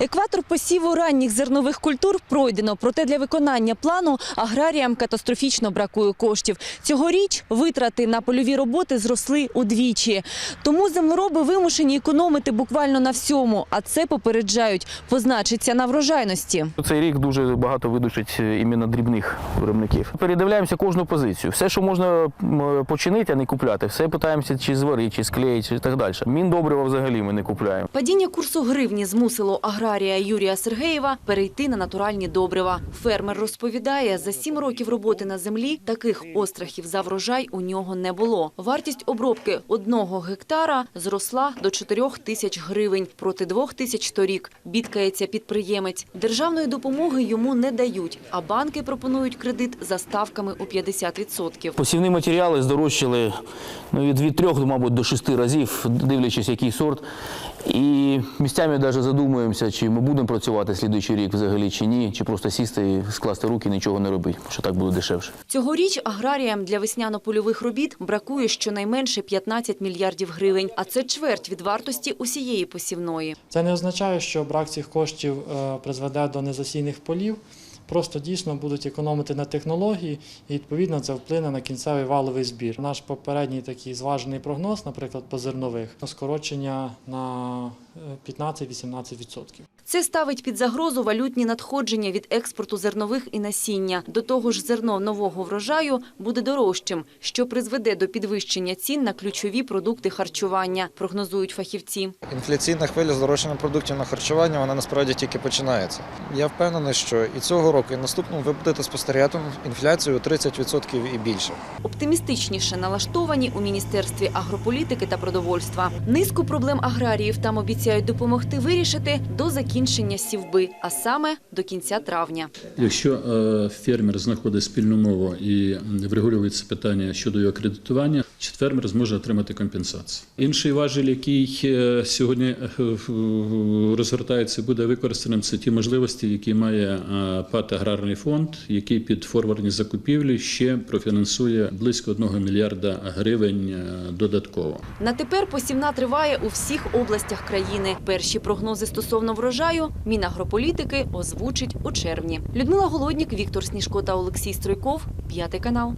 Екватор посіву ранніх зернових культур пройдено, проте для виконання плану аграріям катастрофічно бракує коштів. Цьогоріч витрати на польові роботи зросли удвічі. Тому землероби вимушені економити буквально на всьому, а це попереджають, позначиться на врожайності. Цей рік дуже багато видушить е, іменно дрібних виробників. Передивляємося кожну позицію. Все, що можна починити, а не купляти, все питаємося чи зварити, чи склеїти, чи так далі. Міндобрива взагалі ми не купляємо. Падіння курсу гривні змусило аграрія Юрія Сергеєва перейти на натуральні добрива. Фермер розповідає, за сім років роботи на землі таких острахів за врожай у нього не було. Вартість обробки одного гектара зросла до 4 тисяч гривень проти 2 тисяч торік. Бідкається підприємець. Державної допомоги йому не дають, а банки пропонують кредит за ставками у 50%. Посівні матеріали здорожчали ну, від, 3, мабуть, до 6 разів, дивлячись, який сорт. І місцями навіть задумуємося, чи ми будемо працювати слідуючий рік взагалі, чи ні, чи просто сісти і скласти руки, нічого не робити, що так буде дешевше. Цьогоріч аграріям для весняно-польових робіт бракує щонайменше 15 мільярдів гривень, а це чверть від вартості усієї посівної. Це не означає, що брак цих коштів е, призведе до незасійних полів. Просто дійсно будуть економити на технології, і відповідно це вплине на кінцевий валовий збір. Наш попередній такий зважений прогноз, наприклад, по зернових, скорочення на е, 15-18%. Це ставить під загрозу валютні надходження від експорту зернових і насіння. До того ж, зерно нового врожаю буде дорожчим, що призведе до підвищення цін на ключові продукти харчування, прогнозують фахівці. Інфляційна хвиля здорожчання продуктів на харчування вона насправді тільки починається. Я впевнений, що і цього року, і наступного ви будете спостерігати інфляцію 30% і більше. Оптимістичніше налаштовані у Міністерстві агрополітики та продовольства. Низку проблем аграріїв там обіцяють допомогти вирішити до закінчення сівби, а саме до кінця травня. Якщо е, фермер знаходить спільну мову і врегулюється питання щодо його кредитування, фермер зможе отримати компенсацію. Інший важіль, який е, сьогодні е, розгортається, буде використаним, це ті можливості, які має ПАТ аграрний фонд, який під форвардні закупівлі ще профінансує близько 1 мільярда гривень додатково. На тепер посівна триває у всіх областях країни. Перші прогнози стосовно врожаю Мінагрополітики озвучить у червні. Людмила Голоднік, Віктор Сніжко та Олексій Стройков. П'ятий канал.